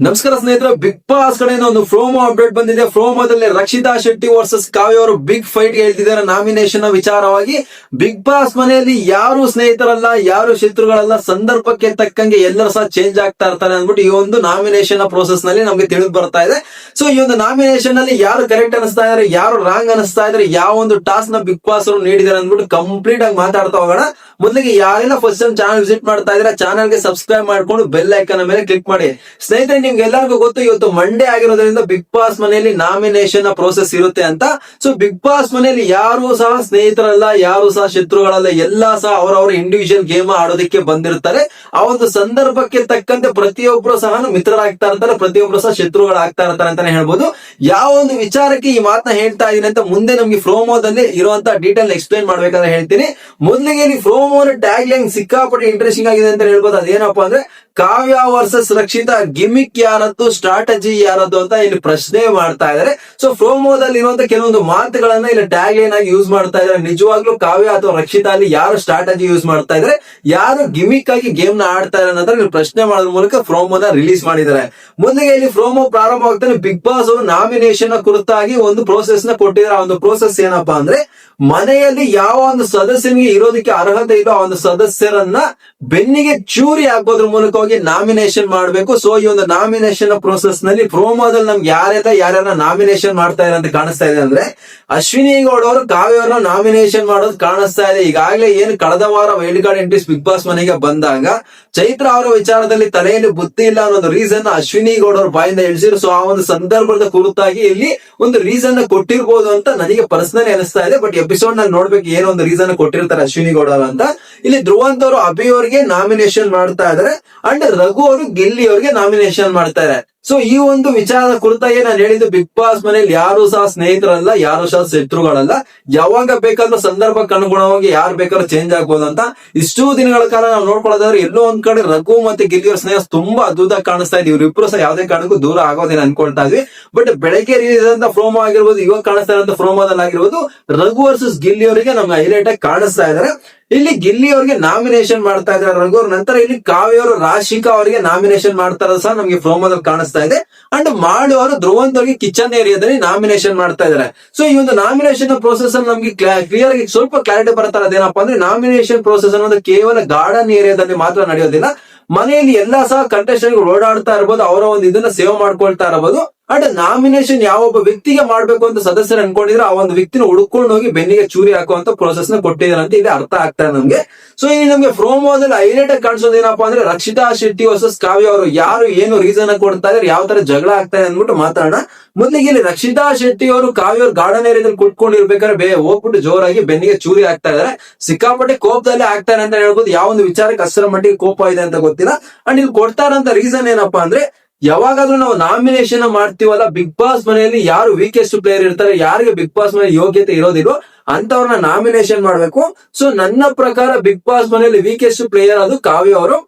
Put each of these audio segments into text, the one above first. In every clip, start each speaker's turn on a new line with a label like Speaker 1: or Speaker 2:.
Speaker 1: ನಮಸ್ಕಾರ ಸ್ನೇಹಿತರ big boss ಕಡೆಯಿಂದ ಒಂದು ಫ್ರೋಮೋ ಅಪ್ಡೇಟ್ ಬಂದಿದೆ. ಫ್ರೋಮೋದಲ್ಲಿ ರಕ್ಷಿತಾ ಶೆಟ್ಟಿ ವರ್ಸಸ್ ಕಾವ್ಯ ಅವರು ಬಿಗ್ ಫೈಟ್ ಹೇಳ್ತಿದ್ದಾರೆ ನಾಮಿನೇಷನ್ ವಿಚಾರವಾಗಿ ಬಿಗ್ ಬಾಸ್ ಮನೆಯಲ್ಲಿ ಯಾರು ಸ್ನೇಹಿತರಲ್ಲ, ಯಾರು ಶತ್ರುಗಳಲ್ಲ, ಸಂದರ್ಭಕ್ಕೆ ತಕ್ಕಂಗೆ ಎಲ್ಲರೂ ಸಹ ಚೇಂಜ್ ಆಗ್ತಾ ಇರ್ತಾರೆ ಅಂದ್ಬಿಟ್ಟು ಈ ಒಂದು ನಾಮಿನೇಷನ್ ಪ್ರೋಸೆಸ್ನಲ್ಲಿ ನಮಗೆ ತಿಳಿದು ಬರ್ತಾ ಇದೆ. ಸೊ ಈ ಒಂದು ನಾಮಿನೇಷನ್ನಲ್ಲಿ ಯಾರು ಕರೆಕ್ಟ್ ಅನಿಸ್ತಾ ಇದಾರೆ, ಯಾರು ರಾಂಗ್ ಅನಿಸ್ತಾ ಇದಾರೆ, ಯಾವ ಒಂದು ಟಾಸ್ಕ್ನ ಬಿಗ್ ಬಾಸ್ ಅವರು ನೀಡಿದ್ದಾರೆ ಅಂದ್ಬಿಟ್ಟು ಕಂಪ್ಲೀಟ್ ಆಗಿ ಮಾತಾಡ್ತಾ ಹೋಗೋಣ. ಮೊದಲಿಗೆ ಯಾರೆಲ್ಲ ಫಸ್ಟ್ ಟೈಮ್ ಚಾನಲ್ ವಿಸಿಟ್ ಮಾಡ್ತಾ ಇದ್ರೆ ಚಾನಲ್ಗೆ ಸಬ್ಸ್ಕ್ರೈಬ್ ಮಾಡ್ಕೊಂಡು ಬೆಲ್ ಐಕನ್ ಮೇಲೆ ಕ್ಲಿಕ್ ಮಾಡಿ. ಸ್ನೇಹಿತರೆ ನಿಮ್ಗೆ ಎಲ್ಲರಿಗೂ ಗೊತ್ತು, ಇವತ್ತು ಮಂಡೇ ಆಗಿರೋದ್ರಿಂದ ಬಿಗ್ ಬಾಸ್ ಮನೆಯಲ್ಲಿ ನಾಮಿನೇಷನ್ ಪ್ರೋಸೆಸ್ ಇರುತ್ತೆ ಅಂತ. ಸೊ ಬಿಗ್ ಬಾಸ್ ಮನೆಯಲ್ಲಿ ಯಾರು ಸಹ ಸ್ನೇಹಿತರಲ್ಲ, ಯಾರು ಸಹ ಶತ್ರುಗಳಲ್ಲ, ಎಲ್ಲಾ ಸಹ ಅವರವರ ಇಂಡಿವಿಜುವಲ್ ಗೇಮ್ ಆಡೋದಕ್ಕೆ ಬಂದಿರ್ತಾರೆ. ಆ ಒಂದು ಸಂದರ್ಭಕ್ಕೆ ತಕ್ಕಂತೆ ಪ್ರತಿಯೊಬ್ರು ಸಹ ಮಿತ್ರರಾಗ್ತಾ ಇರ್ತಾರೆ ಪ್ರತಿಯೊಬ್ರು ಸಹ ಶತ್ರುಗಳಾಗ್ತಾ ಇರ್ತಾರೆ ಅಂತಾನೆ ಹೇಳ್ಬೋದು. ಯಾವ ಒಂದು ವಿಚಾರಕ್ಕೆ ಈ ಮಾತನ್ನ ಹೇಳ್ತಾ ಇದೀನಿ ಅಂತ ಮುಂದೆ ನಮ್ಗೆ ಫ್ರೋಮೋದಲ್ಲಿ ಇರುವಂತ ಡೀಟೇಲ್ ಎಕ್ಸ್ಪ್ಲೈನ್ ಮಾಡ್ಬೇಕಂತ ಹೇಳ್ತೀನಿ. ಮೊದಲಿಗೆ ಇಲ್ಲಿ ಫ್ರೋಮೋ ಟ್ಯಾಗ್ ಲೈನ್ ಸಿಕ್ಕಾಪಟ್ಟೆ ಇಂಟ್ರೆಸ್ಟಿಂಗ್ ಆಗಿದೆ ಅಂತ ಹೇಳ್ಬೋದು. ಅದೇನಪ್ಪಾ ಅಂದ್ರೆ ಕಾವ್ಯ ವರ್ಸಸ್ ರಕ್ಷಿತ ಗಿಮಿಕ್ ಯಾರದ್ದು ಸ್ಟ್ರಾಟಜಿ ಯಾರದ್ದು ಅಂತ ಇಲ್ಲಿ ಪ್ರಶ್ನೆ ಮಾಡ್ತಾ ಇದ್ದಾರೆ. ಸೊ ಫ್ರೋಮೋದಲ್ಲಿ ಇರುವಂತ ಕೆಲವೊಂದು ಮಾತುಗಳನ್ನ ಇಲ್ಲಿ ಟ್ಯಾಗ್ ಲೈನ್ ಆಗಿ ಯೂಸ್ ಮಾಡ್ತಾ ಇದ್ದಾರೆ. ನಿಜವಾಗ್ಲೂ ಕಾವ್ಯ ಅಥವಾ ರಕ್ಷಿತಾ ಅಲ್ಲಿ ಯಾರು ಸ್ಟ್ರಾಟಜಿ ಯೂಸ್ ಮಾಡ್ತಾ ಇದ್ದಾರೆ? ಯಾರು ಗಿಮಿಕ್ ಆಗಿ ಗೇಮ್ನ ಆಡ್ತಾ ಇದ್ದಾರೆ ಇಲ್ಲಿ ಪ್ರಶ್ನೆ ಮಾಡೋದ್ರ ಮೂಲಕ ಪ್ರೋಮೋನ ರಿಲೀಸ್ ಮಾಡಿದ್ದಾರೆ. ಮೊದಲಿಗೆ ಇಲ್ಲಿ ಪ್ರೋಮೋ ಪ್ರಾರಂಭ ಬಿಗ್ ಬಾಸ್ ಅವರು ನಾಮಿನೇಷನ್ ಕುರಿತಾಗಿ ಒಂದು ಪ್ರೋಸೆಸ್ನ ಕೊಟ್ಟಿದ್ದಾರೆ. ಆ ಒಂದು ಪ್ರೋಸೆಸ್ ಏನಪ್ಪಾ ಅಂದ್ರೆ, ಮನೆಯಲ್ಲಿ ಯಾವ ಒಂದು ಸದಸ್ಯನಿಗೆ ಇರೋದಕ್ಕೆ ಅರ್ಹತೆ ಇಲ್ಲ ಆ ಒಂದು ಸದಸ್ಯರನ್ನ ಬೆನ್ನಿಗೆ ಚೂರಿ ಹಾಕೋದ್ರ ಹೋಗಿ ನಾಮಿನೇಷನ್ ಮಾಡಬೇಕು. ಸೊ ಈ ಒಂದು ನಾಮಿನೇಷನ್ ಪ್ರೋಸೆಸ್ನಲ್ಲಿ ಪ್ರೋಮೋದಲ್ಲಿ ನಮ್ಗೆ ಯಾರೆಲ್ಲ ಯಾರ್ಯಾರ ನಾಮಿನೇಷನ್ ಮಾಡ್ತಾ ಇದ್ದಾರೆ ಅಂತ ಕಾಣಿಸ್ತಾ ಇದೆ ಅಂದ್ರೆ ಅಶ್ವಿನಿ ಗೌಡ ಅವರು ಕಾವ್ಯವ್ರನ್ನ ನಾಮಿನೇಷನ್ ಮಾಡೋದು ಕಾಣಿಸ್ತಾ ಇದೆ. ಈಗಾಗಲೇ ಏನು ಕಳೆದ ವಾರ wild card entries Bigg Boss ಮನೆಗೆ ಬಂದಾಗ ಚೈತ್ರ ಅವರ ವಿಚಾರದಲ್ಲಿ ತಲೆಯಲ್ಲಿ ಬುದ್ಧಿ ಇಲ್ಲ ಅನ್ನೋ ರೀಸನ್ ಅಶ್ವಿನಿ ಗೌಡ ಅವ್ರ ಬಾಯಿಂದ ಎಳಿಸಿರು ಸೊ ಆ ಒಂದು ಸಂದರ್ಭದ ಕುರಿತಾಗಿ ಇಲ್ಲಿ ಒಂದು ರೀಸನ್ ಕೊಟ್ಟಿರ್ಬೋದು ಅಂತ ನನಗೆ ಪರ್ಸನಲಿ ಅನಿಸ್ತಾ ಇದೆ. ಬಟ್ ಎಪಿಸೋಡ್ನಲ್ಲಿ ನೋಡ್ಬೇಕು ಏನೋ ಒಂದು ರೀಸನ್ ಕೊಟ್ಟಿರ್ತಾರೆ ಅಶ್ವಿನಿ ಗೌಡ ಅಂತ. ಇಲ್ಲಿ ಧ್ರುವಂತ್ ಅವರು ಅಭಿ ಅವರಿಗೆ ನಾಮಿನೇಷನ್ ಮಾಡ್ತಾ ಇದಾರೆ. ಅಂಡ್ ರಘು ಅವರು ಗಿಲ್ಲಿ ಅವರಿಗೆ ನಾಮಿನೇಷನ್ ಮಾಡ್ತಾ ಇದೆ ಸೊ ಈ ಒಂದು ವಿಚಾರದ ಕುರಿತಾಗಿ ನಾನು ಹೇಳಿದ್ದು ಬಿಗ್ ಬಾಸ್ ಮನೇಲಿ ಯಾರು ಸಹ ಸ್ನೇಹಿತರಲ್ಲ, ಯಾರು ಸಹ ಶತ್ರುಗಳಲ್ಲ. ಯಾವಾಗ ಬೇಕಾದ್ರೂ ಸಂದರ್ಭಕ್ಕೆ ಅನುಗುಣವಾಗಿ ಯಾರು ಬೇಕಾದ್ರೂ ಚೇಂಜ್ ಆಗ್ಬೋದು ಅಂತ ಇಷ್ಟು ದಿನಗಳ ಕಾಲ ನಾವು ನೋಡ್ಕೊಳ್ಳೋದಾದ್ರೆ ಎಲ್ಲೋ ಒಂದ್ ಕಡೆ ರಘು ಮತ್ತೆ ಗಿಲ್ಲಿಯವರ ಸ್ನೇಹ ತುಂಬಾ ಅದ್ಭುತ ಕಾಣಿಸ್ತಾ ಇದೆ. ಇವ್ರಿಬ್ರು ಸಹ ಯಾವುದೇ ಕಾರಣಕ್ಕೂ ದೂರ ಆಗೋದಿಲ್ಲ ಅನ್ಕೊಳ್ತಾ ಇದ್ವಿ. ಬಟ್ ಬೆಳಗ್ಗೆ ರೀತಿ ಫ್ರೋಮೋ ಆಗಿರ್ಬೋದು, ಇವಾಗ ಕಾಣಿಸ್ತಾ ಇರೋಂತ ಫ್ರೋಮೋದಲ್ಲಿ ಆಗಿರ್ಬೋದು ರಘು ವರ್ಸಸ್ ಗಿಲ್ಲಿಯವರಿಗೆ ನಮ್ಗೆ ಹೈಲೈಟ್ ಆಗಿ ಕಾಣಿಸ್ತಾ ಇದಾರೆ ಇಲ್ಲಿ ಗಿಲ್ಲಿ ಅವರಿಗೆ ನಾಮಿನೇಷನ್ ಮಾಡ್ತಾ ಇದ್ದಾರೆ ರಘು ಅವ್ರ ನಂತರ ಇಲ್ಲಿ ಕಾವ್ಯ ಅವರು ರಾಶಿಕಾ ಅವರಿಗೆ ನಾಮಿನೇಷನ್ ಮಾಡ್ತಾರ ಸಹ ನಮಗೆ ಫ್ರೋಮೋದಲ್ಲಿ ಕಾಣಿಸ್ತಾ ಇದೆ. ಅಂಡ್ ಮಾಡು ಅವರು ಧ್ರುವಂತ್ ಅವರಿಗೆ ಕಿಚನ್ ಏರಿಯಾದಲ್ಲಿ ನಾಮಿನೇಷನ್ ಮಾಡ್ತಾ ಇದ್ದಾರೆ. ಸೊ ಈ ಒಂದು ನಾಮಿನೇಷನ್ ಪ್ರೋಸೆಸ್ ಅಲ್ಲಿ ನಮಗೆ ಕ್ಲಿಯರ್ ಆಗಿ ಸ್ವಲ್ಪ ಕ್ಲಾರಿಟಿ ಬರ್ತಾ ಅದೇನಪ್ಪ ಅಂದ್ರೆ ನಾಮಿನೇಷನ್ ಪ್ರೋಸೆಸ್ ಅನ್ನೋದು ಕೇವಲ ಗಾರ್ಡನ್ ಏರಿಯಾದಲ್ಲಿ ಮಾತ್ರ ನಡೆಯೋದಿಲ್ಲ. ಮನೆಯಲ್ಲಿ ಎಲ್ಲಾ ಸಹ ಕಂಟೆಸ್ಟೆಂಟ್ ಓಡಾಡ್ತಾ ಇರಬಹುದು ಅವರ ಒಂದು ಇದನ್ನ ಸೇವ್ ಮಾಡ್ಕೊಳ್ತಾ ಇರಬಹುದು ಅಂಡ್ ನಾಮಿನೇಷನ್ ಯಾವ ಒಬ್ಬ ವ್ಯಕ್ತಿಗೆ ಮಾಡ್ಬೇಕು ಅಂತ ಸದಸ್ಯರು ಅನ್ಕೊಂಡಿದ್ರೆ ಆ ಒಂದು ವ್ಯಕ್ತಿನ ಹುಡ್ಕೊಂಡು ಹೋಗಿ ಬೆನ್ನಿಗೆ ಚೂರಿ ಹಾಕುವಂತ ಪ್ರೋಸೆಸ್ನ ಕೊಟ್ಟಿದ್ದಾರೆ ಅಂತ ಇಲ್ಲಿ ಅರ್ಥ ಆಗ್ತಾ ಇದೆ ನಮ್ಗೆ. ಸೊ ಇಲ್ಲಿ ನಮ್ಗೆ ಪ್ರೋಮೋದಲ್ಲಿ ಹೈಲೈಟ್ ಆಗಿ ಕಾಣಿಸೋದು ಏನಪ್ಪಾ ಅಂದ್ರೆ ರಕ್ಷಿತಾ ಶೆಟ್ಟಿ ವರ್ಸಸ್ ಕಾವ್ಯ ಅವರು ಯಾರು ಏನು ರೀಸನ್ ಕೊಡ್ತಾ ಇದಾರೆ ಯಾವ ತರ ಜಗಳ ಆಗ್ತಾ ಇದೆ ಅಂದ್ಬಿಟ್ಟು ಮಾತಾಡೋಣ. ಮೊದಲಿಗೆ ಇಲ್ಲಿ ರಕ್ಷಿತಾ ಶೆಟ್ಟಿ ಅವರು ಕಾವ್ಯ ಅವ್ರು ಗಾರ್ಡನ್ ಏರಿಯಾದಲ್ಲಿ ಕುಟ್ಕೊಂಡಿರ್ಬೇಕಾದ್ರೆ ಬೇ ಹೋಗ್ಬಿಟ್ಟು ಜೋರಾಗಿ ಬೆನ್ನಿಗೆ ಚೂರಿ ಆಗ್ತಾ ಇದಾರೆ ಸಿಕ್ಕಾಪಟ್ಟೆ ಕೋಪದಲ್ಲೇ ಆಗ್ತಾರೆ ಅಂತ ಹೇಳ್ಬೋದು. ಯಾವ ಒಂದು ವಿಚಾರಕ್ಕೆ ಅಷ್ಟರ ಮಟ್ಟಿಗೆ ಕೋಪ ಇದೆ ಅಂತ ಗೊತ್ತಿಲ್ಲ. ಅಂಡ್ ಇಲ್ಲಿ ಕೊಡ್ತಾರಂತ ರೀಸನ್ ಏನಪ್ಪಾ ಅಂದ್ರೆ ಯಾವಾಗಾದ್ರೂ ನಾವು ನಾಮಿನೇಷನ್ ಮಾಡ್ತೀವಲ್ಲ ಬಿಗ್ ಬಾಸ್ ಮನೆಯಲ್ಲಿ ಯಾರು ವೀಕೆಸ್ಟ್ ಪ್ಲೇಯರ್ ಇರ್ತಾರೆ, ಯಾರಿಗೆ ಬಿಗ್ ಬಾಸ್ ಮನೆ ಯೋಗ್ಯತೆ ಇರೋದಿಲ್ಲ ಅಂತವ್ರನ್ನ ನಾಮಿನೇಷನ್ ಮಾಡ್ಬೇಕು. ಸೊ ನನ್ನ ಪ್ರಕಾರ ಬಿಗ್ ಬಾಸ್ ಮನೆಯಲ್ಲಿ ವೀಕೆಸ್ಟ್ ಪ್ಲೇಯರ್ ಅದು ಕಾವ್ಯ ಅವರು.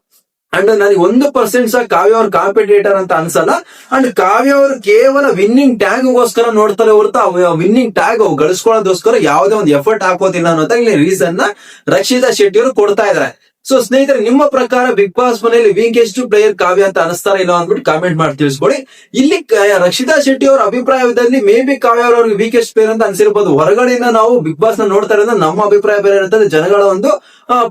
Speaker 1: ಅಂಡ್ ನನಗೆ ಒಂದು ಪರ್ಸೆಂಟ್ ಸಹ ಕಾವ್ಯ ಅವ್ರ ಕಾಂಪಿಟೇಟರ್ ಅಂತ ಅನ್ಸಲ್ಲ. ಅಂಡ್ ಕಾವ್ಯ ಅವರು ಕೇವಲ ವಿನ್ನಿಂಗ್ ಟ್ಯಾಗ್ ಗೋಸ್ಕರ ನೋಡ್ತಾರೆ ಹೊರತು ವಿನ್ನಿಂಗ್ ಟ್ಯಾಗ್ ಗಳಿಸ್ಕೊಳ್ಳೋದೋಸ್ಕರ ಯಾವುದೇ ಒಂದು ಎಫರ್ಟ್ ಹಾಕೋದಿಲ್ಲ ಅನ್ನೋದ ಇಲ್ಲಿ ರೀಸನ್ನ ರಕ್ಷಿತಾ ಶೆಟ್ಟಿ ಅವರು ಕೊಡ್ತಾ ಇದಾರೆ ಸೊ ಸ್ನೇಹಿತರೆ, ನಿಮ್ಮ ಪ್ರಕಾರ ಬಿಗ್ ಬಾಸ್ ಮನೆಯಲ್ಲಿ ವೀಕೆಸ್ಟ್ ಪ್ಲೇಯರ್ ಕಾವ್ಯ ಅಂತ ಅನಿಸ್ತಾರ ಇಲ್ಲ ಅಂದ್ಬಿಟ್ಟು ಕಾಮೆಂಟ್ ಮಾಡಿ ತಿಳಿಸ್ಕೊಳ್ಳಿ. ಇಲ್ಲಿ ರಕ್ಷಿತಾ ಶೆಟ್ಟಿ ಅವರ ಅಭಿಪ್ರಾಯದಲ್ಲಿ maybe Kavya weakest player ಅಂತ ಅನ್ಸಿರ್ಬೋದು. ಹೊರಗಡೆಯಿಂದ ನಾವು ಬಿಗ್ ಬಾಸ್ನ ನೋಡ್ತಾ ಇರೋದ್ರಿಂದ ನಮ್ಮ ಅಭಿಪ್ರಾಯ ಬೇರೆ ಇರುತ್ತೆ ಜನಗಳ ಒಂದು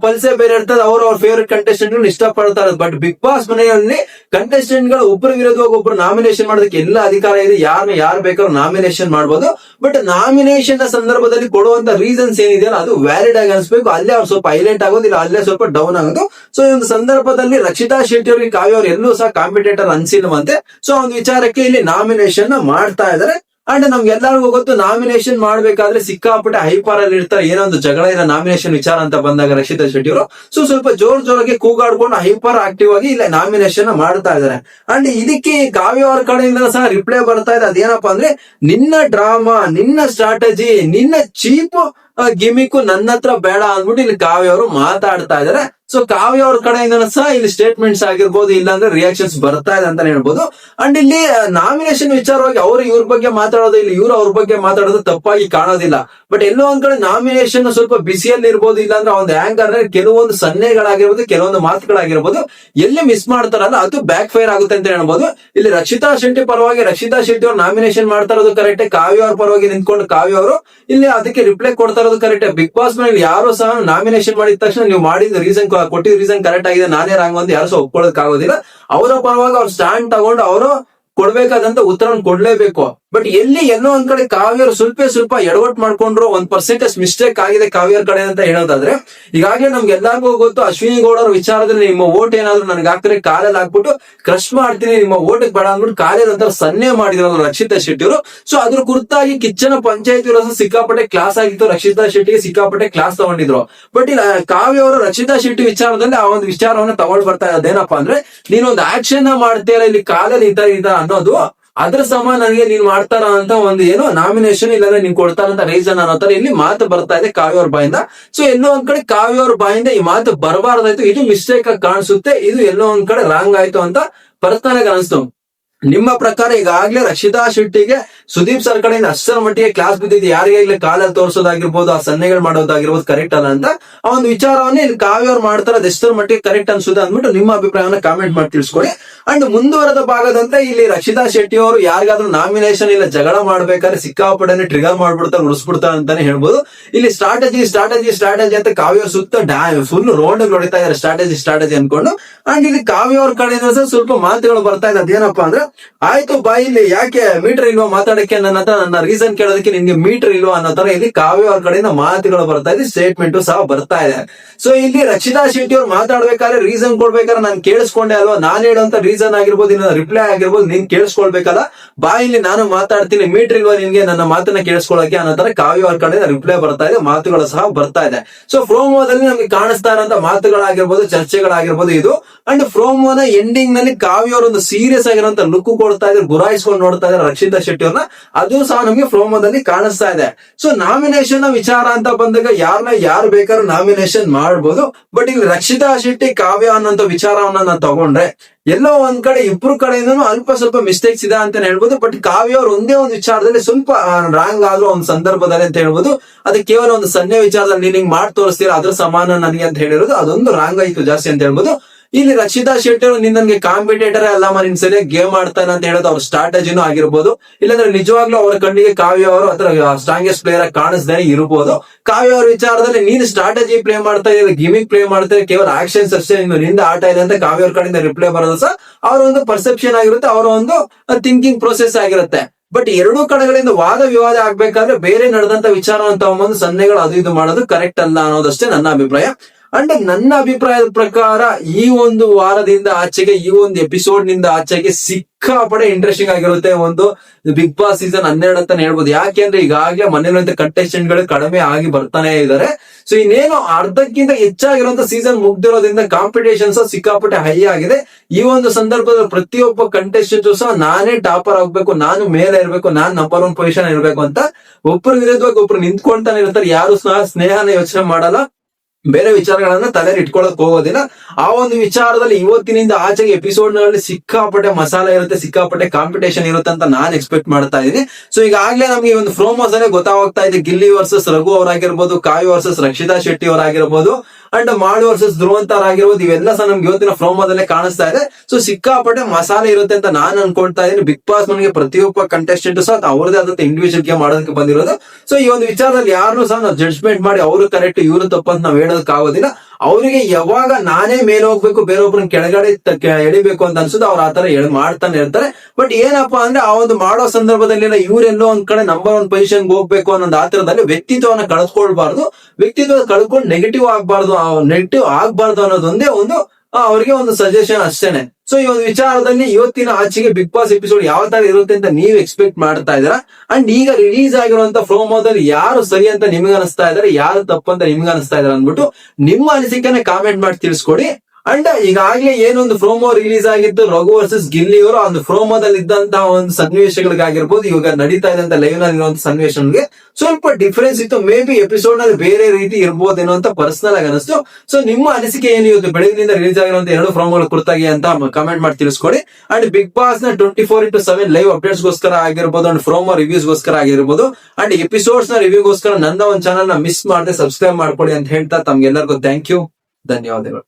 Speaker 1: ಪಲ್ಸೆ ಬೇರೆ ಇರ್ತದೆ. ಅವ್ರ ಅವ್ರ ಫೇವ್ರೆಟ್ ಕಂಟೆಸ್ಟೆಂಟ್ ಇಷ್ಟಪಡ್ತಾರೆ. ಬಟ್ ಬಿಗ್ ಬಾಸ್ ಮನೆಯಲ್ಲಿ ಕಂಟೆಸ್ಟೆಂಟ್ಗಳು ಒಬ್ಬರು ವಿರೋಧವಾಗಿ ಒಬ್ರು ನಾಮಿನೇಷನ್ ಮಾಡೋದಕ್ಕೆ ಎಲ್ಲ ಅಧಿಕಾರ ಇದೆ. ಯಾರನ್ನ ಯಾರು ಬೇಕಾದ್ರೂ ನಾಮಿನೇಷನ್ ಮಾಡಬಹುದು ಬಟ್ ನಾಮಿನೇಷನ್ನ ಸಂದರ್ಭದಲ್ಲಿ ಕೊಡುವಂತ ರೀಸನ್ಸ್ ಏನಿದೆಯಲ್ಲ, ಅದು ವ್ಯಾಲಿಡ್ ಆಗಿ ಅನ್ಸ್ಬೇಕು. ಅಲ್ಲೇ ಅವ್ರು ಸ್ವಲ್ಪ ಹೈಲೈಟ್ ಆಗೋದಿಲ್ಲ ಅಲ್ಲೇ ಸ್ವಲ್ಪ ಡೌನ್ ಆಗೋದು. ಸೊ ಈ ಒಂದು ಸಂದರ್ಭದಲ್ಲಿ ರಕ್ಷಿತಾ ಶೆಟ್ಟಿ ಅವರಿಗೆ ಕಾವ್ಯ ಅವ್ರು ಎಲ್ಲೂ ಸಹ ಕಾಂಪಿಟೇಟರ್ ಅನ್ಸಿಲ್ವಂತೆ. ಸೊ ಒಂದು ವಿಚಾರಕ್ಕೆ ಇಲ್ಲಿ ನಾಮಿನೇಷನ್ ಮಾಡ್ತಾ ಇದಾರೆ ಅಂಡ್ ನಮ್ಗೆಲ್ಲರಿಗೂ ಗೊತ್ತು ನಾಮಿನೇಷನ್ ಮಾಡ್ಬೇಕಾದ್ರೆ ಸಿಕ್ಕಾಪಟ್ಟೆ ಹೈಪಾರ್ ಅಲ್ಲಿ ಇರ್ತಾರೆ. ಏನೋ ಒಂದು ಜಗಳ ಇರೋ ನಾಮಿನೇಷನ್ ವಿಚಾರ ಅಂತ ಬಂದಾಗ ರಕ್ಷಿತಾ ಶೆಟ್ಟಿ ಅವರು. ಸೊ ಸ್ವಲ್ಪ ಜೋರ್ ಜೋರಾಗಿ ಕೂಗಾಡ್ಕೊಂಡು ಹೈಪರ್ ಆಕ್ಟಿವ್ ಆಗಿ ಇಲ್ಲ ನಾಮಿನೇಷನ್ ಮಾಡ್ತಾ ಇದಾರೆ ಅಂಡ್ ಇದಕ್ಕೆ ಕಾವ್ಯ ಅವ್ರ ಕಡೆಯಿಂದ ಸಹ ರಿಪ್ಲೈ ಬರ್ತಾ ಇದೆ. ಅದೇನಪ್ಪಾ ಅಂದ್ರೆ, ನಿನ್ನ ಡ್ರಾಮಾ ನಿನ್ನ ಸ್ಟ್ರಾಟಜಿ ನಿನ್ನ ಚೀಪ್ ಗಿಮಿಕ್ ನನ್ನ ಹತ್ರ ಬೇಡ ಅಂದ್ಬಿಟ್ಟು ಇಲ್ಲಿ ಕಾವ್ಯ ಅವರು ಮಾತಾಡ್ತಾ ಇದಾರೆ. ಸೊ ಕಾವ್ಯ ಅವ್ರ ಕಡೆಯಿಂದ ಸಹ ಇಲ್ಲಿ ಸ್ಟೇಟ್ಮೆಂಟ್ಸ್ ಆಗಿರ್ಬೋದು, ಇಲ್ಲಾಂದ್ರೆ ರಿಯಾಕ್ಷನ್ಸ್ ಬರ್ತಾ ಇದೆ ಅಂತಾನೆ ಹೇಳ್ಬೋದು. ಅಂಡ್ ಇಲ್ಲಿ ನಾಮಿನೇಷನ್ ವಿಚಾರವಾಗಿ ಅವ್ರು ಇವ್ರ ಬಗ್ಗೆ ಮಾತಾಡೋದು, ಇಲ್ಲಿ ಇವ್ರು ಅವ್ರ ಬಗ್ಗೆ ಮಾತಾಡೋದು ತಪ್ಪಾಗಿ ಕಾಣೋದಿಲ್ಲ. ಬಟ್ ಎಲ್ಲೋ ಒಂದ್ ಕಡೆ ನಾಮಿನೇಷನ್ ಸ್ವಲ್ಪ ಬಿಸಿಯಲ್ಲಿ ಇರ್ಬೋದು, ಇಲ್ಲಾಂದ್ರೆ ಒಂದು ಅಂದ್ರೆ ಕೆಲವೊಂದು ಸನ್ನೆಗಳಾಗಿರ್ಬೋದು, ಕೆಲವೊಂದು ಮಾತುಗಳಾಗಿರ್ಬೋದು, ಎಲ್ಲಿ ಮಿಸ್ ಮಾಡ್ತಾರಲ್ಲ ಅದು ಬ್ಯಾಕ್ ಫೈರ್ ಆಗುತ್ತೆ ಅಂತ ಹೇಳ್ಬೋದು. ಇಲ್ಲಿ ರಕ್ಷಿತಾ ಶೆಟ್ಟಿ ಪರವಾಗಿ, ರಕ್ಷಿತಾ ಶೆಟ್ಟಿ ಅವ್ರು ನಾಮಿನೇಷನ್ ಮಾಡ್ತಾ ಇರೋದು ಕರೆಕ್ಟ್ ಕಾವ್ಯ ಅವ್ರ ಪರವಾಗಿ ನಿಂತ್ಕೊಂಡು ಕಾವ್ಯ ಅವರು ಇಲ್ಲಿ ಅದಕ್ಕೆ ರಿಪ್ಲೈ ಕೊಡ್ತಾ ಇರೋದು ಕರೆಕ್ಟ್ ಬಿಗ್ ಬಾಸ್ ಮೇಲೆ ಯಾರು ಸಹ ನಾಮಿನೇಷನ್ ಮಾಡಿದ ತಕ್ಷಣ ನೀವು ಮಾಡಿದ ರೀಸನ್ ಕೊಟ್ಟಿದ ರೀಸನ್ ಕರೆಕ್ಟ್ ಆಗಿದೆ, ನಾನೇ ರಾಂಗ್ ಅಂತ ಯಾರು ಸಹ ಒಪ್ಕೊಳ್ಳೋದಕ್ಕಾಗೋದಿಲ್ಲ. ಅವರ ಪರವಾಗಿ ಅವ್ರು ಸ್ಟ್ಯಾಂಡ್ ತಗೊಂಡು ಅವರು ಕೊಡ್ಬೇಕಾದಂತ ಉತ್ತರವನ್ನು ಕೊಡ್ಲೇಬೇಕು. ಬಟ್ ಎಲ್ಲಿ ಎಲ್ಲೋ ಒಂದ್ ಕಡೆ ಕಾವ್ಯರು ಸ್ವಲ್ಪ ಸ್ವಲ್ಪ ಎಡವಟ್ ಮಾಡ್ಕೊಂಡ್ರು ಒಂದ್ ಪರ್ಸೆಂಟೇಜ್ ಮಿಸ್ಟೇಕ್ ಆಗಿದೆ ಕಾವ್ಯರ್ ಕಡೆ ಅಂತ ಹೇಳೋದಾದ್ರೆ, ಈಗಾಗಲೇ ನಮ್ಗೆ ಎಲ್ಲಾರ್ಗೂ ಗೊತ್ತು ಅಶ್ವಿನಿ ಗೌಡರ ವಿಚಾರದಲ್ಲಿ ನಿಮ್ಮ ಓಟ್ ಏನಾದ್ರು ನನಗೆ ಹಾಕ್ತಾರೆ ಕಾಲಲ್ಲಿ ಹಾಕ್ಬಿಟ್ಟು ಕ್ರಶ್ ಮಾಡ್ತೀನಿ, ನಿಮ್ಮ ಓಟ್ ಬೇಡ ಅಂದ್ಬಿಟ್ಟು ಕಾಲಲ್ಲಿ ನಂತರ ಸನ್ನೆ ಮಾಡಿದ್ರು ರಕ್ಷಿತಾ ಶೆಟ್ಟಿ ಅವರು. ಸೊ ಅದ್ರ ಕುರಿತಾಗಿ ಕಿಚ್ಚನ ಪಂಚಾಯತ್ ವಿರೋಧ ಸಿಕ್ಕಾಪಟ್ಟೆ ಕ್ಲಾಸ್ ಆಗಿತ್ತು, ರಕ್ಷಿತಾ ಶೆಟ್ಟಿಗೆ ಸಿಕ್ಕಾಪಟ್ಟೆ ಕ್ಲಾಸ್ ತಗೊಂಡಿದ್ರು. ಬಟ್ ಇಲ್ಲ, ಕಾವ್ಯ ಅವರು ರಕ್ಷಿತಾ ಶೆಟ್ಟಿ ವಿಚಾರದಲ್ಲಿ ಆ ಒಂದು ವಿಚಾರವನ್ನ ತಗೊಂಡ್ ಬರ್ತಾ ಇರೋದೇನಪ್ಪಾ ಅಂದ್ರೆ, ನೀನೊಂದು ಆಕ್ಷನ್ ಮಾಡ್ತೀಯಲ್ಲ, ಇಲ್ಲಿ ಕಾಲಲ್ಲಿ ಈ ತರ ಅನ್ನೋದು ಅದ್ರ ಸಮ ನನಗೆ ನೀನ್ ಮಾಡ್ತಾರ ಅಂತ ಒಂದು ಏನು ನಾಮಿನೇಷನ್ ಇಲ್ಲಾಂದ್ರೆ ನೀನ್ ಕೊಡ್ತಾರಂತ ರೀಸನ್ ಅನ್ನೋ ತರ ಇಲ್ಲಿ ಮಾತು ಬರ್ತಾ ಇದೆ ಕಾವ್ಯವ್ರ ಬಾಯಿಂದ. ಸೊ ಎಲ್ಲೋ ಒಂದ್ ಕಡೆ ಕಾವ್ಯವ್ರ ಬಾಯಿಂದ ಈ ಮಾತು ಬರಬಾರ್ದಾಯ್ತು. ಇದು ಮಿಸ್ಟೇಕ್ ಆಗಿ ಕಾಣಿಸುತ್ತೆ. ಇದು ಎಲ್ಲೋ ಒಂದ್ ಕಡೆ ರಾಂಗ್ ಆಯ್ತು ಅಂತ ಪರ್ಸನಲ್ ಅನಿಸ್ತು. ನಿಮ್ಮ ಪ್ರಕಾರ ಈಗಾಗ್ಲೇ ರಕ್ಷಿತಾ ಶೆಟ್ಟಿಗೆ ಸುದೀಪ್ ಸರ್ ಕಡೆಯಿಂದ ಅಷ್ಟರ ಮಟ್ಟಿಗೆ ಕ್ಲಾಸ್ ಬಿದ್ದಿದ್ದು ಯಾರಿಗಾಗ್ಲೇ ಕಾಲಲ್ಲಿ ತೋರಿಸೋದಾಗಿರ್ಬೋದು, ಆ ಸನ್ನೆಗಳು ಮಾಡೋದಾಗಿರ್ಬೋದು ಕರೆಕ್ಟ್ ಅಲ್ಲ ಅಂತ. ಆ ಒಂದು ವಿಚಾರವನ್ನ ಇಲ್ಲಿ ಕಾವ್ಯ ಅವ್ರು ಮಾಡ್ತಾರೆ. ಅದು ಎಷ್ಟರ ಮಟ್ಟಿಗೆ ಕರೆಕ್ಟ್ ಅನ್ಸುತ್ತೆ ಅಂದ್ಬಿಟ್ಟು ನಿಮ್ಮ ಅಭಿಪ್ರಾಯವನ್ನ ಕಾಮೆಂಟ್ ಮಾಡಿ ತಿಳಿಸ್ಕೊಡಿ ಅಂಡ್ ಮುಂದುವರೆದ ಭಾಗದಂತೆ ಇಲ್ಲಿ ರಕ್ಷಿತಾ ಶೆಟ್ಟಿ ಅವರು ಯಾರಿಗಾದ್ರೂ ನಾಮಿನೇಷನ್ ಇಲ್ಲ, ಜಗಳ ಮಾಡ್ಬೇಕಾದ್ರೆ ಸಿಕ್ಕಾಪಟ್ಟೆ ಟ್ರಿಗರ್ ಮಾಡ್ಬಿಡ್ತಾರೆ ಉಳಿಸ್ಬಿಡ್ತಾರೆ ಅಂತಾನೆ ಹೇಳ್ಬೋದು. ಇಲ್ಲಿ ಸ್ಟ್ರಾಟಜಿ ಸ್ಟ್ರಾಟಜಿ ಸ್ಟ್ರಾಟಜಿ ಅಂತ ಕಾವ್ಯ ಸುತ್ತ ಡ್ಯಾ ಫುಲ್ ರೋಡ್ ಹೊಡಿತಾ ಇದಾರೆ ಸ್ಟ್ರಾಟಜಿ ಸ್ಟ್ರಾಟಜಿ ಅನ್ಕೊಂಡು. ಅಂಡ್ ಇಲ್ಲಿ ಕಾವ್ಯ ಅವ್ರ ಕಡೆಯಿಂದ ಸ್ವಲ್ಪ ಮಾತುಗಳು ಬರ್ತಾ ಇದೆ. ಅದೇನಪ್ಪಾ ಅಂದ್ರೆ ಆಯ್ತು ಬಾಯಿ ಇಲ್ಲಿ, ಯಾಕೆ ಮೀಟರ್ ಇಲ್ವಾ ಮಾತಾಡಕ್ಕೆ ನನ್ನ ಹತ್ರ ನನ್ನ ರೀಸನ್ ಕೇಳೋದಕ್ಕೆ ನಿನ್ಗೆ ಮೀಟರ್ ಇಲ್ವಾ ಅನ್ನೋ ತರ ಇಲ್ಲಿ ಕಾವ್ಯ ಅವ್ರ ಕಡೆಯಿಂದ ಮಾತುಗಳು ಬರ್ತಾ ಇದೆ ಸ್ಟೇಟ್ಮೆಂಟ್ ಸಹ ಬರ್ತಾ ಇದೆ. ಸೊ ಇಲ್ಲಿ ರಕ್ಷಿತಾ ಶೆಟ್ಟಿ ಅವ್ರು ಮಾತಾಡ್ಬೇಕಾದ್ರೆ ರೀಸನ್ ಕೊಡ್ಬೇಕಾದ್ರೆ ನಾನು ಕೇಳಿಸ್ಕೊಂಡೆ ಅಲ್ವಾ? ನಾನು ಹೇಳುವಂತ ರೀಸನ್ ಆಗಿರ್ಬೋದು, ಇಲ್ಲ ರಿಪ್ಲೈ ಆಗಿರ್ಬೋದು, ನೀನ್ ಕೇಳಿಸ್ಕೊಳ್ಬೇಕಲ್ಲ? ಬಾಯಿ ಇಲ್ಲಿ, ನಾನು ಮಾತಾಡ್ತೀನಿ ಮೀಟರ್ ಇಲ್ವಾ ನಿನ್ಗೆ ನನ್ನ ಮಾತನ್ನ ಕೇಳಿಸ್ಕೊಳ್ಳಕ್ಕೆ ಅನ್ನೋ ತರ ಕಾವ್ಯ ಅವ್ರ ಕಡೆಯಿಂದ ರಿಪ್ಲೈ ಬರ್ತಾ ಇದೆ, ಮಾತುಗಳು ಸಹ ಬರ್ತಾ ಇದೆ. ಸೊ ಪ್ರೋಮೋದಲ್ಲಿ ನಮ್ಗೆ ಕಾಣಿಸ್ತಾ ಇರೋಂತ ಮಾತುಗಳಾಗಿರ್ಬೋದು, ಚರ್ಚೆಗಳಾಗಿರ್ಬೋದು ಇದು. ಅಂಡ್ ಪ್ರೋಮೋನ ಎಂಡಿಂಗ್ನಲ್ಲಿ ಕಾವ್ಯ ಅವರೊಂದು ಒಂದು ಸೀರಿಯಸ್ ಆಗಿರುವಂತ ಕೊಡ್ತಾ ಇದ್ರೆ, ಗುರಾಯಿಸ್ಕೊಂಡು ನೋಡ್ತಾ ಇದ್ರೆ ರಕ್ಷಿತಾ ಶೆಟ್ಟಿ ಅವ್ರನ್ನ ಅದು ಸಹ ನಮಗೆ ಪ್ರೋಮೋದಲ್ಲಿ ಕಾಣಿಸ್ತಾ ಇದೆ. ಸೊ ನಾಮಿನೇಷನ್ನ ವಿಚಾರ ಅಂತ ಬಂದಾಗ ಯಾರನ್ನ ಯಾರು ಬೇಕಾದ್ರೂ ನಾಮಿನೇಷನ್ ಮಾಡ್ಬೋದು. ಬಟ್ ಇಲ್ಲಿ ರಕ್ಷಿತಾ ಶೆಟ್ಟಿ ಕಾವ್ಯ ಅನ್ನೋಂತ ವಿಚಾರವನ್ನ ನಾನು ತಗೊಂಡ್ರೆ, ಎಲ್ಲೋ ಒಂದ್ ಕಡೆ, ಇಬ್ರು ಕಡೆಯಿಂದನೂ ಅಲ್ಪ ಸ್ವಲ್ಪ ಮಿಸ್ಟೇಕ್ಸ್ ಇದೆ ಅಂತ ಹೇಳ್ಬೋದು. ಬಟ್ ಕಾವ್ಯ ಅವ್ರು ಒಂದೇ ಒಂದು ವಿಚಾರದಲ್ಲಿ ಸ್ವಲ್ಪ ರಾಂಗ್ ಆದ್ರೂ ಒಂದು ಸಂದರ್ಭದಲ್ಲಿ ಅಂತ ಹೇಳ್ಬೋದು. ಅದು ಕೇವಲ ಒಂದು ಸನ್ನೆ ವಿಚಾರದಲ್ಲಿ ನೀನ್ ಮಾಡಿ ತೋರಿಸ್ತೀರಾ, ಅದ್ರ ಸಮಾನ ನನಗೆ ಅಂತ ಹೇಳಿರೋದು, ಅದೊಂದು ರಾಂಗ್ ಆಯ್ತು ಜಾಸ್ತಿ ಅಂತ ಹೇಳ್ಬೋದು. ಇಲ್ಲಿ ರಕ್ಷಿತಾ ಶೆಟ್ಟಿ ಅವರು ನಿನ್ ನನ್ಗೆ ಕಾಂಪಿಟೇಟರ್ ಅಲ್ಲಮ್ಮ ನಿನ್ ಸರಿಯಾಗಿ ಗೇಮ್ ಆಡ್ತಾನೆ ಅಂತ ಹೇಳೋದು ಅವ್ರ ಸ್ಟ್ರಾಟಜಿನೂ ಆಗಿರ್ಬೋದು. ಇಲ್ಲಾಂದ್ರೆ ನಿಜವಾಗ್ಲೂ ಅವರ ಕಣ್ಣಿಗೆ ಕಾವ್ಯ ಅವರು ಅಥವಾ ಸ್ಟ್ರಾಂಗೆಸ್ಟ್ ಪ್ಲೇಯರ್ ಆಗಿ ಕಾಣಿಸ್ದೇ ಇರಬಹುದು ಕಾವ್ಯ ಅವ್ರ ವಿಚಾರದಲ್ಲಿ ನೀನ್ ಸ್ಟ್ರಾಟಜಿ ಪ್ಲೇ ಮಾಡ್ತಾ ಇದ್ರೆ ಗಿಮಿಕ್ ಪ್ಲೇ ಮಾಡ್ತಾ ಕೇವಲ ಆಕ್ಷನ್ಸ್ ಅಷ್ಟೇ, ಇನ್ನು ನಿಂದ ಆಟ ಇದೆ ಅಂತ ಕಾವ್ಯ ಅವ್ರ ಕಡೆಯಿಂದ ರಿಪ್ಲೈ ಬರೋದು ಸಹ ಅವರ ಒಂದು ಪರ್ಸೆಪ್ಷನ್ ಆಗಿರುತ್ತೆ, ಅವರ ಒಂದು ಥಿಂಕಿಂಗ್ ಪ್ರೊಸೆಸ್ ಆಗಿರುತ್ತೆ. ಬಟ್ ಎರಡೂ ಕಡೆಗಳಿಂದ ವಾದ ವಿವಾದ ಆಗ್ಬೇಕಾದ್ರೆ ಬೇರೆ ನಡೆದಂತ ವಿಚಾರವನ್ನು ತಗೊಂಬಂದು ಸನ್ನೆಗಳು ಅದು ಇದು ಮಾಡೋದು ಕರೆಕ್ಟ್ ಅಲ್ಲ ಅನ್ನೋದಷ್ಟೇ ನನ್ನ ಅಭಿಪ್ರಾಯ. ಅಂಡ್ ನನ್ನ ಅಭಿಪ್ರಾಯದ ಪ್ರಕಾರ ಈ ಒಂದು ವಾರದಿಂದ ಆಚೆಗೆ, ಈ ಒಂದು ಎಪಿಸೋಡ್ನಿಂದ ಆಚೆಗೆ ಸಿಕ್ಕಾಪಡೆ ಇಂಟ್ರೆಸ್ಟಿಂಗ್ ಆಗಿರುತ್ತೆ ಒಂದು ಬಿಗ್ ಬಾಸ್ ಸೀಸನ್ ಹನ್ನೆರಡು ಅಂತಾನೆ ಹೇಳ್ಬೋದು. ಯಾಕೆಂದ್ರೆ ಈಗಾಗಲೇ ಮನೆಯಲ್ಲಿರುವಂತ ಕಂಟೆಸ್ಟೆಂಟ್ಗಳು ಕಡಿಮೆ ಆಗಿ ಬರ್ತಾನೆ ಇದಾರೆ. ಸೊ ಇನ್ನೇನು ಅರ್ಧಕ್ಕಿಂತ ಹೆಚ್ಚಾಗಿರುವಂತ ಸೀಸನ್ ಮುಗ್ದಿರೋದ್ರಿಂದ ಕಾಂಪಿಟೇಷನ್ ಸಹ ಸಿಕ್ಕಾಪಟ್ಟೆ ಹೈ ಆಗಿದೆ. ಈ ಒಂದು ಸಂದರ್ಭದಲ್ಲಿ ಪ್ರತಿಯೊಬ್ಬ ಕಂಟೆಸ್ಟೆಂಟ್ ಸಹ ನಾನೇ ಟಾಪರ್ ಆಗ್ಬೇಕು, ನಾನು ಮೇಲೆ ಇರಬೇಕು, ನಾನ್ ನಂಬರ್ ಒನ್ ಪೊಸಿಷನ್ ಇರ್ಬೇಕು ಅಂತ ಒಬ್ರು ವಿರೋಧವಾಗಿ ಒಬ್ರು ನಿಂತ್ಕೊಂತಾನೆ ಇರ್ತಾರೆ. ಯಾರು ಸಹ ಸ್ನೇಹನ ಯೋಚನೆ ಮಾಡಲ್ಲ. ಬೇರೆ ವಿಚಾರಗಳನ್ನ ತಲೆಯಲ್ಲಿ ಇಟ್ಕೊಳಕ್ ಹೋಗೋದಿಲ್ಲ. ಆ ಒಂದು ವಿಚಾರದಲ್ಲಿ ಇವತ್ತಿನಿಂದ ಆಚೆಗೆ ಎಪಿಸೋಡ್ನಲ್ಲಿ ಸಿಕ್ಕಾಪಟ್ಟೆ ಮಸಾಲೆ ಇರುತ್ತೆ, ಸಿಕ್ಕಾಪಟ್ಟೆ ಕಾಂಪಿಟೇಷನ್ ಇರುತ್ತೆ ಅಂತ ನಾನ್ ಎಕ್ಸ್ಪೆಕ್ಟ್ ಮಾಡ್ತಾ ಇದ್ದೀನಿ. ಸೊ ಈಗಾಗಲೇ ನಮ್ಗೆ ಒಂದು ಪ್ರೋಮೋಸ್ ಅಲ್ಲೇ ಗೊತ್ತಾಗ್ತಾ ಇದೆ. ಗಿಲ್ಲಿ ವರ್ಸಸ್ ರಘು ಅವರಾಗಿರ್ಬೋದು ಕಾವ್ಯ ವರ್ಸಸ್ ರಕ್ಷಿತಾ ಶೆಟ್ಟಿ ಅವರಾಗಿರ್ಬೋದು. ಅಂಡ್ ಮಾಡು ವರ್ಸಸ್ ಧ್ರುವಂತರ್ ಆಗಿರ್ಬೋದು, ಇವೆಲ್ಲ ಸಹ ನಮ್ಗೆ ಇವತ್ತಿನ ಪ್ರೋಮೋದಲ್ಲೇ ಕಾಣಿಸ್ತಾ ಇದೆ. ಸೊ ಸಿಕ್ಕಾಪಟ್ಟೆ ಮಸಾಲೆ ಇರುತ್ತೆ ಅಂತ ನಾನು ಅನ್ಕೊಳ್ತಾ ಇದ್ದೀನಿ. ಬಿಗ್ ಬಾಸ್ ನನಗೆ ಪ್ರತಿಯೊಬ್ಬ ಕಂಟೆಸ್ಟೆಂಟ್ ಸಹ ಅವ್ರದೇ ಆದಂತ ಇಂಡಿವಿಜುವಲ್ ಗೇಮ್ ಮಾಡೋದಕ್ಕೆ ಬಂದಿರೋದು. ಸೊ ಈ ಒಂದು ವಿಚಾರದಲ್ಲಿ ಯಾರನ್ನೂ ಸಹ ನಾವು ಜಡ್ಜ್ಮೆಂಟ್ ಮಾಡಿ ಅವರು ಕರೆಕ್ಟ್ ಇವರು ತಪ್ಪು ಅಂತ ನಾವು ಹೇಳೋದಕ್ಕೆ ಆಗೋದಿಲ್ಲ. ಅವರಿಗೆ ಯಾವಾಗ ನಾನೇ ಮೇಲೆ ಹೋಗ್ಬೇಕು ಬೇರೊಬ್ಬರನ್ನ ಕೆಳಗಡೆ ಎಳಿಬೇಕು ಅಂತ ಅನ್ಸುತ್ತೆ ಅವ್ರು ಆತರ ಎಳ್ ಮಾಡ್ತಾನೆ ಇರ್ತಾರೆ. ಬಟ್ ಏನಪ್ಪಾ ಅಂದ್ರೆ ಆ ಒಂದು ಮಾಡೋ ಸಂದರ್ಭದಲ್ಲಿ ಇವರೆಲ್ಲೋ ಒಂದ್ ಕಡೆ ನಂಬರ್ ಒನ್ ಪೊಸಿಷನ್ ಹೋಗ್ಬೇಕು ಅನ್ನೋ ಆತರದಲ್ಲಿ ವ್ಯಕ್ತಿತ್ವವನ್ನ ಕಳ್ಕೊಳ್ಬಾರ್ದು. ವ್ಯಕ್ತಿತ್ವ ಕಳ್ಕೊಂಡು ನೆಗೆಟಿವ್ ಆಗ್ಬಾರ್ದು ನೆಗೆಟಿವ್ ಆಗ್ಬಾರ್ದು ಅನ್ನೋದೊಂದೇ ಒಂದು ಅವರಿಗೆ ಒಂದು ಸಜೆಷನ್ ಅಷ್ಟೇನೆ. ಸೊ ಈ ಒಂದು ವಿಚಾರದಲ್ಲಿ ಇವತ್ತಿನ ಆಚೆಗೆ ಬಿಗ್ ಬಾಸ್ ಎಪಿಸೋಡ್ ಯಾವ ತರ ಇರುತ್ತೆ ಅಂತ ನೀವು ಎಕ್ಸ್ಪೆಕ್ಟ್ ಮಾಡ್ತಾ ಇದ್ದೀರಾ? ಅಂಡ್ ಈಗ ರಿಲೀಸ್ ಆಗಿರುವಂತ ಪ್ರೋಮೋದಲ್ಲಿ ಯಾರು ಸರಿ ಅಂತ ನಿಮ್ಗೆ ಅನಿಸ್ತಾ ಇದಾರೆ ಯಾರು ತಪ್ಪು ಅಂತ ನಿಮ್ಗೆ ಅನಿಸ್ತಾ ಇದಾರೆ ಅಂದ್ಬಿಟ್ಟು ನಿಮ್ಮ ಅನಿಸಿಕೆನ ಕಾಮೆಂಟ್ ಮಾಡಿ ತಿಳಿಸ್ಕೊಡಿ. ಅಂಡ್ ಈಗಾಗಲೇ ಏನೊಂದು ಪ್ರೋಮೋ ರಿಲೀಸ್ ಆಗಿತ್ತು ರಘು ವರ್ಸಸ್ ಗಿಲ್ಲಿ ಅವರು ಒಂದು ಪ್ರೋಮೋದಲ್ಲಿ ಇದ್ದಂತಹ ಒಂದು ಸನ್ನಿವೇಶಗಳಿಗಾಗಿರ್ಬೋದು. ಇವಾಗ ನಡೀತಾ ಇದ್ದಂತ ಲೈವ್ನಲ್ಲಿ ಇರುವಂತ ಸನ್ನಿವೇಶನ್ಗೆ ಸ್ವಲ್ಪ ಡಿಫರೆನ್ಸ್ ಇತ್ತು. ಮೇ ಬಿ ಎಪಿಸೋಡ್ನಲ್ಲಿ ಬೇರೆ ರೀತಿ ಇರ್ಬೋದೇನೋ ಅಂತ ಪರ್ಸನಲ್ ಆಗಿ ಅನಿಸ್ತು. ಸೊ ನಿಮ್ಮ ಅನಿಸಿಕೆ ಏನು ಇವತ್ತು ಬೆಳಗಿನಿಂದ ರಿಲೀಸ್ ಆಗಿರುವಂತ ಎರಡು ಪ್ರೋಮೋಗಳು ಕುರಿತಾಗಿ ಅಂತ ಕಮೆಂಟ್ ಮಾಡಿ ತಿಳಿಸ್ಕೊಡಿ. And Bigg ಬಾಸ್ನ twenty four into seven live updates ಗೋಸ್ಕರ ಆಗಿರ್ಬೋದು ಅಂಡ್ ಪ್ರೋಮೋ ರಿವ್ಯೂಸ್ ಗೋಸ್ಕರ ಆಗಿರ್ಬೋದು. ಅಂಡ್ ಎಪಿಸೋಡ್ಸ್ನ ರಿವ್ಯೂಗೋಸ್ಕರ ನನ್ನ ಒಂದು ಚಾನಲ್ನ ಮಿಸ್ ಮಾಡದೆ ಸಬ್ಸ್ಕ್ರೈಬ್ ಮಾಡ್ಕೊಡಿ ಅಂತ ಹೇಳ್ತಾ ತಮ್ಗೆಲ್ಲರಿಗೂ ಥ್ಯಾಂಕ್ ಯು ಧನ್ಯವಾದಗಳು.